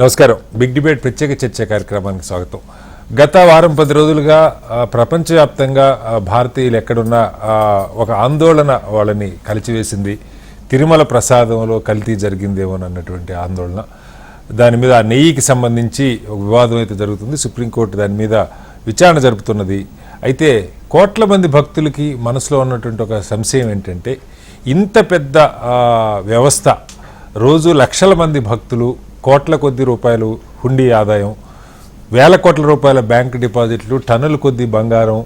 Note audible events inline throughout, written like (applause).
నమస్కారం. Big debate ప్రత్యేక చర్చ కార్యక్రమానికి స్వాగతం. గత వారం పది రోజులుగా ప్రపంచవ్యాప్తంగా భారతీయులు ఎక్కడున్నా ఒక ఆందోళన వాళ్ళని కలిచివేసింది. తిరుమల ప్రసాదంలో కల్తీ జరిగిందేమో అన్నటువంటి ఆందోళన. దాని మీద ఆ నెయ్యికి సంబంధించి ఒక వివాదం అయితే జరుగుతుంది. సుప్రీంకోర్టు దాని మీద విచారణ జరుపుతున్నది. అయితే కోట్ల మంది భక్తులకి మనసులో ఉన్నటువంటి ఒక సంశయం ఏంటంటే ఇంత పెద్ద వ్యవస్థ రోజు లక్షల మంది భక్తులు కోట్ల కొద్ది రూపాయలు హుండీ ఆదాయం వేల కోట్ల రూపాయల బ్యాంక్ డిపాజిట్లు టన్నుల కొద్ది బంగారం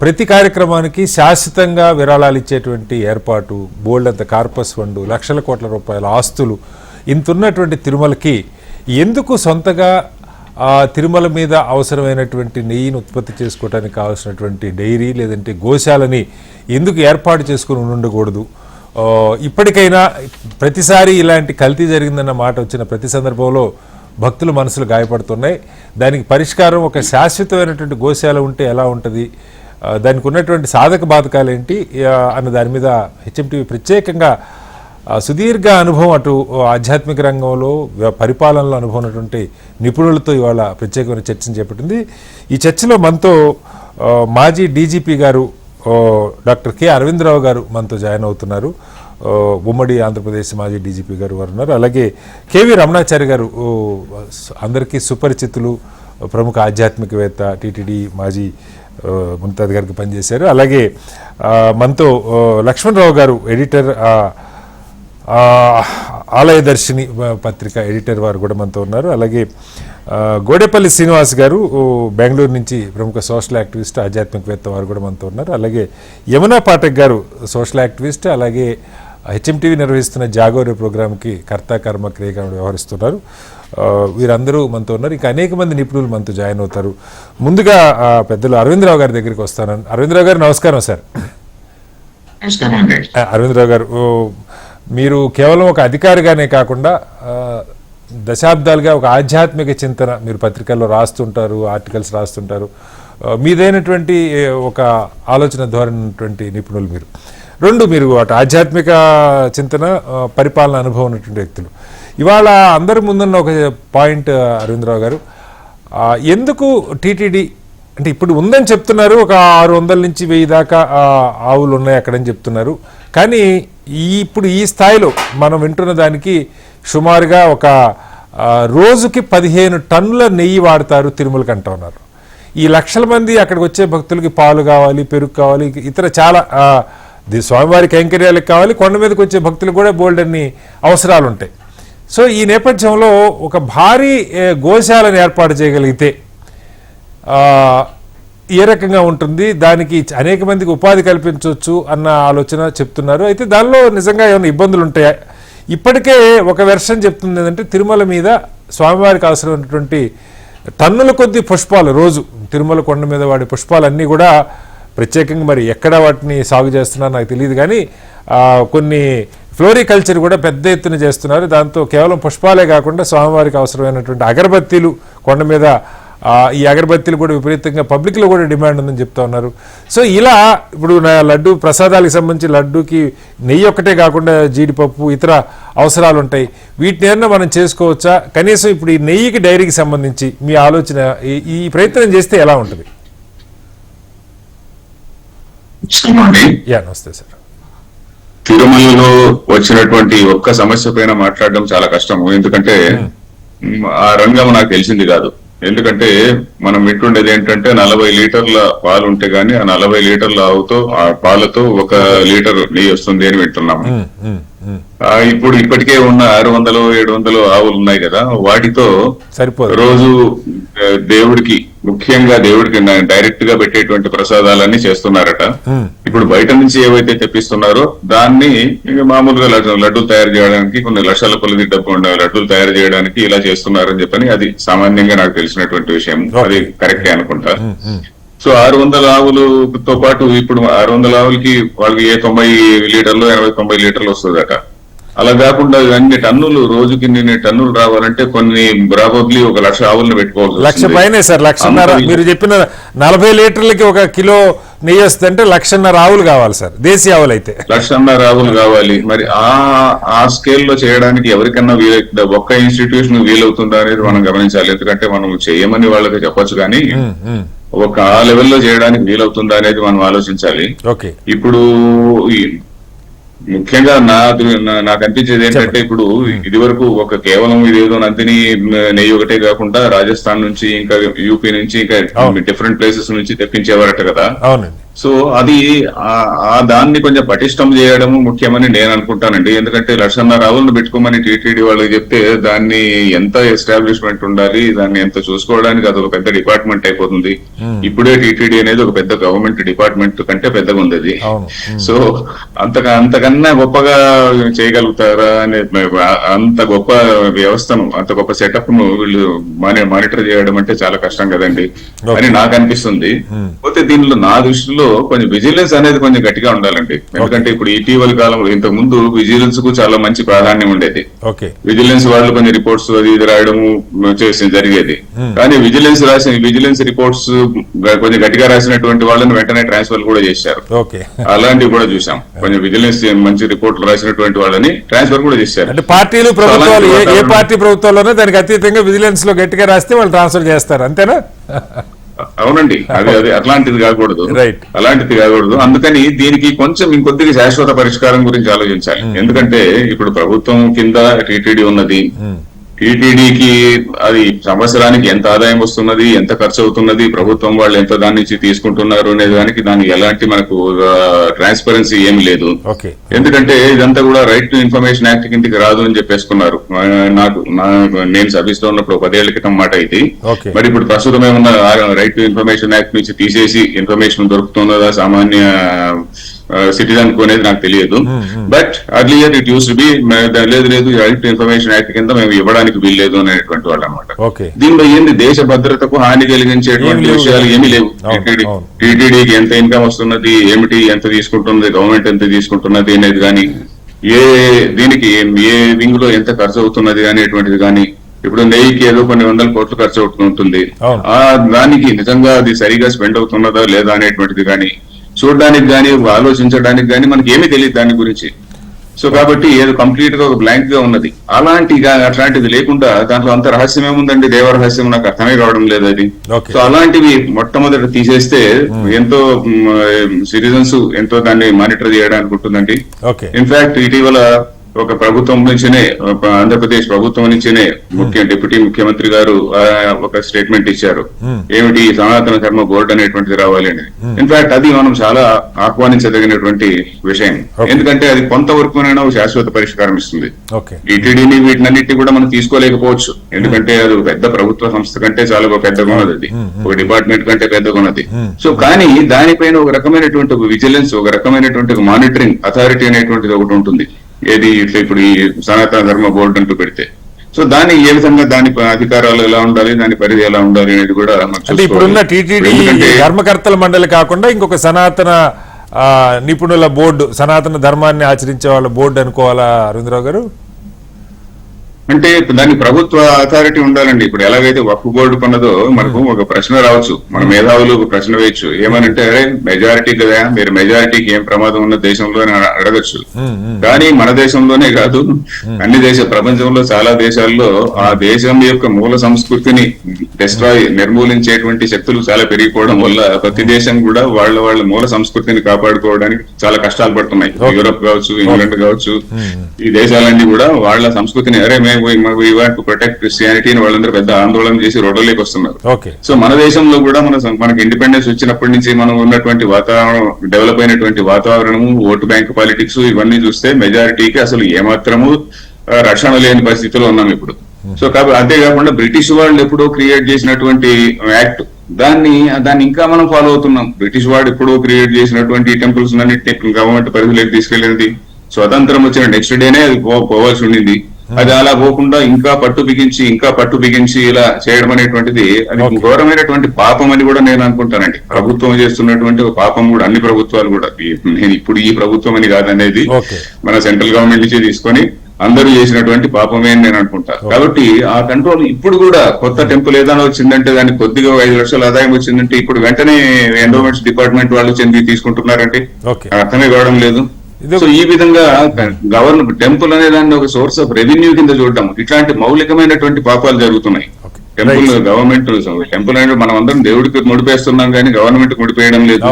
ప్రతి కార్యక్రమానికి శాశ్వతంగా విరాళాలు ఇచ్చేటువంటి ఏర్పాటు బోల్డ్ అంత కార్పస్ ఫండ్ లక్షల కోట్ల రూపాయల ఆస్తులు ఇంత ఉన్నటువంటి తిరుమలకి ఎందుకు సొంతగా ఆ తిరుమల మీద అవసరమైనటువంటి నెయ్యిని ఉత్పత్తి చేసుకోవడానికి కావాల్సినటువంటి డైరీ లేదంటే గోశాలని ఎందుకు ఏర్పాటు చేసుకుని ఉండకూడదు ఇప్పటికైనా ప్రతిసారి ఇలాంటి కల్తీ జరిగిందన్న మాట వచ్చిన ప్రతి సందర్భంలో భక్తుల మనసులు గాయపడుతున్నాయి. దానికి పరిష్కారం ఒక శాశ్వతమైనటువంటి గోశాల ఉంటే ఎలా ఉంటుంది? దానికి ఉన్నటువంటి సాధక బాధకాలు ఏంటి? అన్న దాని మీద హెచ్ఎంటీవీ ప్రత్యేకంగా సుదీర్ఘ అనుభవం అటు ఆధ్యాత్మిక రంగంలో పరిపాలనలో అనుభవం ఉన్నటువంటి నిపుణులతో ఇవాళ ప్రత్యేకమైన చర్చను చేపట్టింది. ఈ చర్చలో మనతో మాజీ డీజీపీ గారు డాక్టర్ కె అరవిందరావు గారు మనతో జాయిన్ అవుతున్నారు. ఉమ్మడి ఆంధ్రప్రదేశ్ మాజీ డీజీపీ గారు వారు ఉన్నారు. అలాగే కేవీ రమణాచారి గారు అందరికీ సుపరిచితులు ప్రముఖ ఆధ్యాత్మికవేత్త టీటీడీ మాజీ ముంతాజ్ గారికి పనిచేశారు. అలాగే మనతో లక్ష్మణరావు గారు ఎడిటర్ ఆలయదర్శిని పత్రిక ఎడిటర్ వారు కూడా మనతో ఉన్నారు. అలాగే గోడేపల్లి శ్రీనివాస్ గారు బెంగళూరు నుంచి ప్రముఖ సోషల్ యాక్టివిస్ట్ ఆధ్యాత్మికవేత్త వారు కూడా మనతో ఉన్నారు. అలాగే యమునా పాఠక్ గారు సోషల్ యాక్టివిస్ట్ అలాగే హెచ్ఎంటీవీ నిర్వహిస్తున్న జాగోరే ప్రోగ్రామ్కి కర్త కర్మ క్రియగా వ్యవహరిస్తున్నారు. వీరందరూ మనతో ఉన్నారు. ఇంకా అనేక మంది నిపుణులు మనతో జాయిన్ అవుతారు. ముందుగా పెద్దలు అరవిందరావు గారి దగ్గరికి వస్తాను. అరవిందరావు గారు నమస్కారం సార్. అరవిందరావు గారు మీరు కేవలం ఒక అధికారిగానే కాకుండా దశాబ్దాలుగా ఒక ఆధ్యాత్మిక చింతన మీరు పత్రికల్లో రాస్తుంటారు ఆర్టికల్స్ రాస్తుంటారు. మీదైనటువంటి ఒక ఆలోచన ధోరణి ఉన్నటువంటి నిపుణులు మీరు. రెండు మీరు అటు ఆధ్యాత్మిక చింతన పరిపాలన అనుభవం ఉన్నటువంటి వ్యక్తులు. ఇవాళ అందరి ముందున్న ఒక పాయింట్ అరవిందరావు గారు. ఎందుకు టీటీడీ అంటే ఇప్పుడు ఉందని చెప్తున్నారు ఒక ఆరు వందల నుంచి వెయ్యి దాకా ఆవులు ఉన్నాయి అక్కడని చెప్తున్నారు. కానీ ఈ ఇప్పుడు ఈ స్థాయిలో మనం వింటున్న దానికి సుమారుగా ఒక రోజుకి పదిహేను టన్నుల నెయ్యి వాడతారు తిరుమలకి అంటూ ఉన్నారు. ఈ లక్షల మంది అక్కడికి వచ్చే భక్తులకి పాలు కావాలి పెరుగు కావాలి ఇతర చాలా స్వామివారి కైంకర్యాలకు కావాలి కొండ మీదకి వచ్చే భక్తులు కూడా బోల్డ్ అన్ని అవసరాలు ఉంటాయి సో ఈ నేపథ్యంలో ఒక భారీ గోశాలను ఏర్పాటు చేయగలిగితే ఏ రకంగా ఉంటుంది? దానికి అనేక మందికి ఉపాధి కల్పించవచ్చు అన్న ఆలోచన చెప్తున్నారు. అయితే దానిలో నిజంగా ఏమైనా ఇబ్బందులు ఉంటాయా? ఇప్పటికే ఒక వెర్షన్ చెప్తుంది ఏంటంటే తిరుమల మీద స్వామివారికి అవసరమైనటువంటి టన్నుల కొద్ది పుష్పాలు రోజు తిరుమల కొండ మీద వాడే పుష్పాలన్నీ కూడా ప్రత్యేకంగా మరి ఎక్కడ వాటిని సాగు చేస్తున్నారో నాకు తెలియదు కానీ కొన్ని ఫ్లోరికల్చర్ కూడా పెద్ద ఎత్తున చేస్తున్నారు. దాంతో కేవలం పుష్పాలే కాకుండా స్వామివారికి అవసరమైనటువంటి అగరబత్తీలు కొండ మీద ఈ అగరబత్తీలు కూడా విపరీతంగా పబ్లిక్లో కూడా డిమాండ్ ఉందని చెప్తా ఉన్నారు. సో ఇలా ఇప్పుడు నా లడ్డు ప్రసాదాలకు సంబంధించి లడ్డూకి నెయ్యి ఒక్కటే కాకుండా జీడిపప్పు ఇతర అవసరాలు ఉంటాయి. వీటిని ఏమన్నా మనం చేసుకోవచ్చా? కనీసం ఇప్పుడు ఈ నెయ్యికి డైరీకి సంబంధించి మీ ఆలోచన ఈ- ప్రయత్నం చేస్తే ఎలా ఉంటుంది? యా నమస్తే సార్. తిరుమలలో వచ్చినటువంటి ఒక్క సమస్య పైన మాట్లాడడం చాలా కష్టము. ఎందుకంటే ఆ రంగం నాకు తెలిసింది కాదు. ఎందుకంటే మనం వింటుండేది ఏంటంటే నలభై లీటర్ల పాలు ఉంటే గానీ ఆ నలభై లీటర్ల ఆవుతో ఆ పాలతో ఒక లీటర్ నెయ్యి వస్తుంది అని. ఆ, ఇప్పుడు ఇప్పటికే ఉన్న ఆరు వందలు ఏడు వందలు ఆవులు ఉన్నాయి కదా వాటితో రోజు దేవుడికి ముఖ్యంగా దేవుడికి డైరెక్ట్గా పెట్టేటువంటి ప్రసాదాలన్నీ చేస్తున్నారట. ఇప్పుడు బయట నుంచి ఏవైతే తెప్పిస్తున్నారో దాన్ని ఇక మామూలుగా లడ్డు- లడ్డూలు తయారు చేయడానికి కొన్ని లక్షల కొలది డబ్బు లడ్డూలు తయారు చేయడానికి ఇలా చేస్తున్నారని చెప్పని అది సామాన్యంగా నాకు తెలిసినటువంటి విషయం. అది కరెక్టే అనుకుంటా. సో ఆరు వందల ఆవులతో పాటు ఇప్పుడు ఆరు వందల ఆవులకి వాళ్ళకి ఏ తొంభై లీటర్లు ఎనభై తొంభై లీటర్లు వస్తుందట. అలా కాకుండా అన్ని టన్నులు రోజుకి ఇన్ని టన్నులు రావాలంటే కొన్ని ప్రాబబ్లీ ఒక లక్ష ఆవులను పెట్టుకోవాలి లక్ష పైనే సార్ లక్షన్నర. మీరు చెప్పిన నలభై లీటర్లకి ఒక కిలో నెయ్యి వస్తుందంటే లక్షన్నర ఆవులు కావాలి సార్ దేశీ ఆవులు అయితే లక్షన్నర ఆవులు కావాలి. మరి ఆ ఆ స్కేల్లో చేయడానికి ఎవరికన్నా వీలవుతుందా ఒక్క ఇన్స్టిట్యూషన్ వీలవుతుందా అనేది మనం గమనించాలి. ఎందుకంటే మనం చేయమని వాళ్ళకి చెప్పొచ్చు కానీ. ఒక ఆ లెవెల్లో చేయడానికి వీలవుతుందా అనేది మనం ఆలోచించాలి. ఓకే. ఇప్పుడు ఈ ముఖ్యంగా నా నాకు అనిపించేది ఏంటంటే ఇప్పుడు ఇది వరకు ఒక కేవలం ఇదేదో నందిని నెయ్యి ఒకటే కాకుండా రాజస్థాన్ నుంచి ఇంకా యూపీ నుంచి ఇంకా. డిఫరెంట్ ప్లేసెస్ నుంచి తెప్పించేవారట కదా. సో అది ఆ- దాన్ని కొంచెం పటిష్టం చేయడము ముఖ్యమని నేను అనుకుంటానండి. ఎందుకంటే లక్షన్నర ఆవులను పెట్టుకోమని టీటీడీ వాళ్ళకి చెప్తే దాన్ని ఎంత ఎస్టాబ్లిష్మెంట్ ఉండాలి దాన్ని ఎంత చూసుకోవడానికి అది ఒక పెద్ద డిపార్ట్మెంట్ అయిపోతుంది. ఇప్పుడే టీటీడీ అనేది ఒక పెద్ద గవర్నమెంట్ డిపార్ట్మెంట్ కంటే పెద్దగా ఉంది అది సో అంతగా అంతకన్నా గొప్పగా చేయగలుగుతారా అనే అంత గొప్ప వ్యవస్థను అంత గొప్ప సెటప్ను వీళ్ళు మానిటర్ చేయడం అంటే చాలా కష్టం కదండి. అని నాకు అనిపిస్తుంది. పోతే దీనిలో నా దృష్టిలో కొంచెం విజిలెన్స్ అనేది కొంచెం గట్టిగా ఉండాలండి. ఎందుకంటే ఇప్పుడు ఇటీవల కాలంలో ఇంతకు ముందు విజిలెన్స్కు చాలా మంచి ప్రాధాన్యం ఉండేది. విజిలెన్స్ వాళ్ళు కొన్ని రిపోర్ట్స్ అది ఇది రాయడము చేసి జరిగేది. కానీ విజిలెన్స్ రాసిన విజిలెన్స్ రిపోర్ట్స్ కొంచెం గట్టిగా రాసినటువంటి వాళ్ళని వెంటనే ట్రాన్స్ఫర్ కూడా చేశారు. అలాంటివి కూడా చూసాం. కొంచెం విజిలెన్స్ మంచి రిపోర్ట్లు రాసినటువంటి వాళ్ళని ట్రాన్స్ఫర్ కూడా చేశారు. అంటే పార్టీలు ప్రభుత్వాలు ఏ పార్టీ ప్రభుత్వాల్లోనో దానికి అతీతంగా విజిలెన్స్లో గట్టిగా రాస్తే వాళ్ళు ట్రాన్స్ఫర్ చేస్తారు. అంతేనా? అవునండి (laughs) అది అది అట్లాంటిది కాకూడదు. అలాంటిది కాకూడదు. అందుకని దీనికి కొంచెం ఇంకొద్దిగా శాశ్వత పరిష్కారం గురించి ఆలోచించాలి. ఎందుకంటే ఇప్పుడు ప్రభుత్వం కింద టీటీడీ ఉన్నది. టీటీడీకి అది సంవత్సరానికి ఎంత ఆదాయం వస్తున్నది ఎంత ఖర్చు అవుతున్నది ప్రభుత్వం వాళ్ళు ఎంత దాని నుంచి తీసుకుంటున్నారు అనే దానికి దానికి ఎలాంటి మనకు ట్రాన్స్పరెన్సీ ఏమి లేదు. ఎందుకంటే ఇదంతా కూడా రైట్ టు ఇన్ఫర్మేషన్ యాక్ట్ కిందకి రాదు అని చెప్పేసుకున్నారు. నాకు నేను సర్వీస్లో ఉన్నప్పుడు పదేళ్ళ క్రితం మాట ఇది. మరి ఇప్పుడు ప్రస్తుతం ఏమన్నా రైట్ టు ఇన్ఫర్మేషన్ యాక్ట్ నుంచి తీసేసి ఇన్ఫర్మేషన్ దొరుకుతున్నదా సామాన్య సిటిజన్ అనేది నాకు తెలియదు. But earlier it use be లేదు లేదు రైట్ టు ఇన్ఫర్మేషన్ యాక్ట్ కింద మేము ఇవ్వడానికి వీల్లేదు అనేటువంటి వాళ్ళు అనమాట దీనిలో ఏంది? దేశ భద్రతకు హాని కలిగించేటువంటి. విషయాలు ఏమీ లేవు. టీటీడీకి ఎంత ఇన్కమ్ వస్తున్నది? ఏమిటి? ఎంత తీసుకుంటున్నది గవర్నమెంట్ ఎంత తీసుకుంటున్నది అనేది కానీ ఏ దీనికి ఏ వింగ్లో ఎంత ఖర్చు అవుతున్నది అనేటువంటిది కానీ ఇప్పుడు నెయ్యికి ఏదో కొన్ని వందల కోట్లు ఖర్చు అవుతుంటుంది. ఆ దానికి నిజంగా అది సరిగా స్పెండ్ అవుతున్నదా లేదా అనేటువంటిది కానీ చూడడానికి కానీ ఆలోచించడానికి కానీ మనకి ఏమీ తెలియదు దాని గురించి. సో కాబట్టి ఏదో కంప్లీట్గా ఒక బ్లాంక్గా ఉన్నది. అలాంటి అట్లాంటిది లేకుండా దాంట్లో అంత రహస్యం ఏముందండి? దేవ రహస్యం నాకు అర్థమే కావడం లేదు అది. సో అలాంటివి మొట్టమొదట తీసేస్తే ఎంతో సిటిజన్స్ ఎంతో దాన్ని మానిటర్ చేయడానికి ఉంటుందండి. ఇన్ఫాక్ట్ ఇటీవల ఒక ప్రభుత్వం నుంచినే ఆంధ్రప్రదేశ్ ప్రభుత్వం నుంచినే ముఖ్య డిప్యూటీ ముఖ్యమంత్రి గారు ఒక స్టేట్మెంట్ ఇచ్చారు. ఏమిటి ఈ సనాతన ధర్మ బోర్డు అనేటువంటిది రావాలి అని. ఇన్ఫాక్ట్ అది మనం చాలా ఆహ్వానించదగినటువంటి విషయం. ఎందుకంటే అది కొంతవరకునైనా శాశ్వత పరిష్కారం ఇస్తుంది. టీటీడీని వీటినన్నిటిని కూడా మనం తీసుకోలేకపోవచ్చు. ఎందుకంటే అది పెద్ద ప్రభుత్వ సంస్థ కంటే చాలా ఒక పెద్దగా ఉన్నది అది. ఒక డిపార్ట్మెంట్ కంటే పెద్దగా ఉన్నది సో కానీ దానిపైన ఒక రకమైనటువంటి విజిలెన్స్ ఒక రకమైనటువంటి మానిటరింగ్ అథారిటీ అనేటువంటిది ఒకటి ఉంటుంది. ఏది ఇట్లా ఇప్పుడు ఈ సనాతన ధర్మ బోర్డు అంటూ పెడితే సో దాని ఏ విధంగా దాని అధికారాలు ఎలా ఉండాలి దాని పరిధి ఎలా ఉండాలి అనేది కూడా అంటే ఇప్పుడున్న. టీటీడీ ధర్మకర్తల మండలి కాకుండా ఇంకొక సనాతన ఆ, నిపుణుల బోర్డు సనాతన ధర్మాన్ని ఆచరించే వాళ్ళ బోర్డు అనుకోవాలా అరవిందరావు గారు అంటే దానికి ప్రభుత్వ అథారిటీ ఉండాలండి. ఇప్పుడు ఎలాగైతే వక్ఫ్ బోర్డు కొన్నదో మనకు ఒక ప్రశ్న రావచ్చు. మన మేధావులు ఒక ప్రశ్న వేయచ్చు. ఏమనంటే అరే మెజారిటీ కదా మీరు మెజారిటీకి ఏం ప్రమాదం ఉన్న దేశంలో అడగచ్చు. కానీ మన దేశంలోనే కాదు. అన్ని దేశ ప్రపంచంలో చాలా దేశాల్లో ఆ దేశం యొక్క మూల సంస్కృతిని డిస్ట్రాయ్ నిర్మూలించేటువంటి శక్తులు చాలా పెరిగిపోవడం వల్ల ప్రతి దేశం కూడా వాళ్ళ వాళ్ళ మూల సంస్కృతిని కాపాడుకోవడానికి చాలా కష్టాలు పడుతున్నాయి. యూరోప్ కావచ్చు ఇంగ్లాండ్ కావచ్చు. ఈ దేశాలన్నీ కూడా వాళ్ళ సంస్కృతిని అరే మేము వాంట్ టు ప్రొటెక్ట్ క్రిస్టియానిటీ అని వాళ్ళందరూ పెద్ద ఆందోళన చేసి రోడ్లలోకి వస్తున్నారు. సో మన దేశంలో కూడా మన మనకి ఇండిపెండెన్స్ వచ్చినప్పటి నుంచి మనం ఉన్నటువంటి వాతావరణం డెవలప్ అయినటువంటి వాతావరణము ఓటు బ్యాంక్ పాలిటిక్స్ ఇవన్నీ చూస్తే మెజారిటీకి అసలు ఏమాత్రము రక్షణ లేని పరిస్థితిలో ఉన్నాం ఇప్పుడు. సో కాబట్టి అంతేకాకుండా బ్రిటిష్ వాళ్ళు ఎప్పుడో క్రియేట్ చేసినటువంటి యాక్ట్ దాన్ని దాన్ని ఇంకా మనం ఫాలో అవుతున్నాం. బ్రిటిష్ వాడు ఎప్పుడో క్రియేట్ చేసినటువంటి టెంపుల్స్ అన్నింటినీ గవర్నమెంట్ పరిధిలోకి తీసుకెళ్ళింది. స్వతంత్రం వచ్చిన నెక్స్ట్ డేనే అది పోవాల్సి ఉండింది. అది అలా పోకుండా ఇంకా పట్టు బిగించి ఇంకా పట్టు బిగించి ఇలా చేయడం అనేటువంటిది అది. ఘోరమైనటువంటి పాపం అని కూడా నేను అనుకుంటానండి. ప్రభుత్వం చేస్తున్నటువంటి ఒక పాపం కూడా అన్ని ప్రభుత్వాలు కూడా. నేను ఇప్పుడు ఈ ప్రభుత్వం అని కాదనేది. మన సెంట్రల్ గవర్నమెంట్ నుంచి తీసుకొని అందరూ చేసినటువంటి పాపమే అని నేను అనుకుంటా. కాబట్టి ఆ కంట్రోల్ ఇప్పుడు కూడా కొత్త టెంపుల్ ఏదైనా వచ్చిందంటే దానికి కొద్దిగా ఐదు లక్షల ఆదాయం వచ్చిందంటే ఇప్పుడు వెంటనే ఎండోమెంట్స్ డిపార్ట్మెంట్ వాళ్ళు చెంది తీసుకుంటున్నారంటే అర్థమే కావడం లేదు. సో ఈ విధంగా గవర్నమెంట్ టెంపుల్ అనే దాన్ని ఒక సోర్స్ ఆఫ్ రెవెన్యూ కింద చూడటం ఇట్లాంటి మౌలికమైనటువంటి పాపాలు జరుగుతున్నాయి. టెంపుల్ గవర్నమెంట్ టెంపుల్ అనేది మనం అందరం దేవుడికి ముడిపేస్తున్నాం కానీ గవర్నమెంట్ ముడిపేయడం లేదు.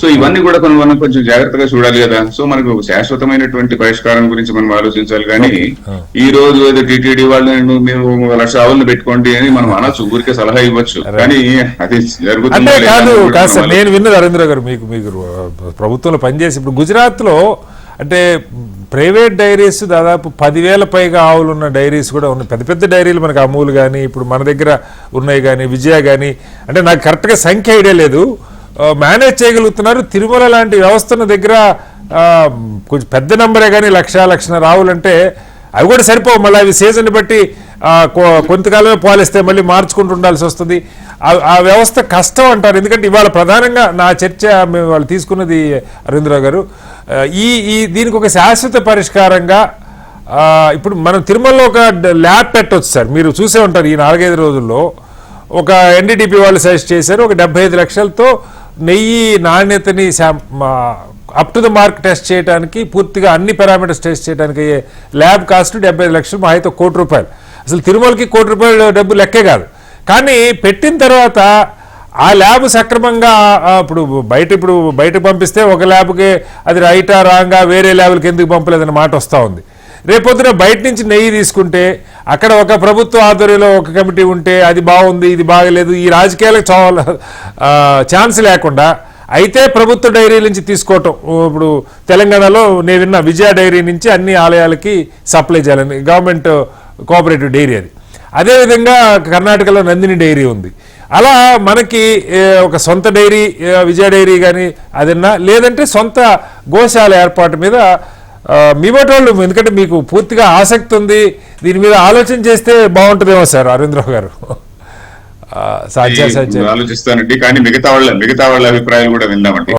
సో ఇవన్నీ కూడా కొన్ని మనం కొంచెం జాగ్రత్తగా చూడాలి కదా. సో మనకు ఒక శాశ్వతమైనటువంటి పరిష్కారం గురించి మనం ఆలోచించాలి కానీ ఈ రోజు ఏదో టీటీడీ వాళ్ళు ఒక లక్ష ఆవులను పెట్టుకోండి అని మనం అనొచ్చు ఊరికే సలహా ఇవ్వచ్చు. కానీ అది అంటే జరుగుతుందా నేను విన్నది నరేంద్ర గారు మీకు మీకు ప్రభుత్వంలో పనిచేసి ఇప్పుడు గుజరాత్లో అంటే ప్రైవేట్ డైరీస్ దాదాపు పదివేల పైగా ఆవులు ఉన్న డైరీస్ కూడా ఉన్నాయి. పెద్ద పెద్ద డైరీలు మనకి అమూలు కానీ ఇప్పుడు మన దగ్గర ఉన్నాయి కానీ విజయ కానీ అంటే నాకు కరెక్ట్గా సంఖ్య ఐడియా లేదు. మేనేజ్ చేయగలుగుతున్నారు. తిరుమల లాంటి వ్యవస్థన దగ్గర కొంచెం పెద్ద నెంబరే కానీ లక్ష లక్షన్నర ఆవులంటే అవి కూడా సరిపోవు. మళ్ళీ అవి సీజన్ బట్టి కొ- కొంతకాలమే పాలిస్తే మళ్ళీ మార్చుకుంటూ ఉండాల్సి వస్తుంది. ఆ- వ్యవస్థ కష్టం అంటారు. ఎందుకంటే ఇవాళ ప్రధానంగా నా చర్చ మేము వాళ్ళు తీసుకున్నది అరవిందరావు గారు. ఈ ఈ దీనికి ఒక శాశ్వత పరిష్కారంగా ఇప్పుడు మనం తిరుమలలో ఒక ల్యాబ్ పెట్టవచ్చు సార్. మీరు చూసే ఉంటారు ఈ నాలుగైదు రోజుల్లో. ఒక ఎన్డీటీపీ వాళ్ళు సజెస్ట్ చేశారు ఒక డెబ్బై ఐదు లక్షలతో నెయ్యి నాణ్యతని up to the mark test చేయడానికి పూర్తిగా అన్ని పారామీటర్స్ టెస్ట్ చేయడానికి అయ్యే ల్యాబ్ కాస్ట్ డెబ్బై ఐదు లక్షలు మా అయితే కోటి రూపాయలు. అసలు తిరుమలకి కోటి రూపాయలు డబ్బు లెక్కే కాదు. కానీ పెట్టిన తర్వాత ఆ ల్యాబ్ సక్రమంగా ఇప్పుడు బయట ఇప్పుడు బయటకు పంపిస్తే ఒక ల్యాబ్కి అది రైటా రాంగా వేరే ల్యాబ్కి ఎందుకు పంపలేదన్న మాట వస్తూ ఉంది. రేపొద్దున బయట నుంచి నెయ్యి తీసుకుంటే అక్కడ ఒక ప్రభుత్వ ఆధ్వర్యంలో ఒక కమిటీ ఉంటే అది బాగుంది ఇది బాగలేదు ఈ రాజకీయాలకు చాలా ఛాన్స్ లేకుండా అయితే ప్రభుత్వ డైరీ నుంచి తీసుకోవటం. ఇప్పుడు తెలంగాణలో నేను విన్న విజయ డైరీ నుంచి అన్ని ఆలయాలకి సప్లై చేయాలని గవర్నమెంట్ కోఆపరేటివ్ డైరీ అది. అదేవిధంగా కర్ణాటకలో నందిని డైరీ ఉంది. అలా మనకి ఒక సొంత డైరీ విజయ డైరీ కానీ అదన్నా లేదంటే సొంత గోశాల ఏర్పాటు మీద ఆ, మీ బట్టి వాళ్ళు ఎందుకంటే మీకు పూర్తిగా ఆసక్తి ఉంది దీని మీద ఆలోచన చేస్తే బాగుంటుందేమో సార్ అరవింద్రావు గారు. ఆ, సాధ్యాసాధ్యాలు ఆలోచిస్తానండి కానీ మిగతా వాళ్ళ మిగతా వాళ్ళ అభిప్రాయాలు కూడా విందామండి.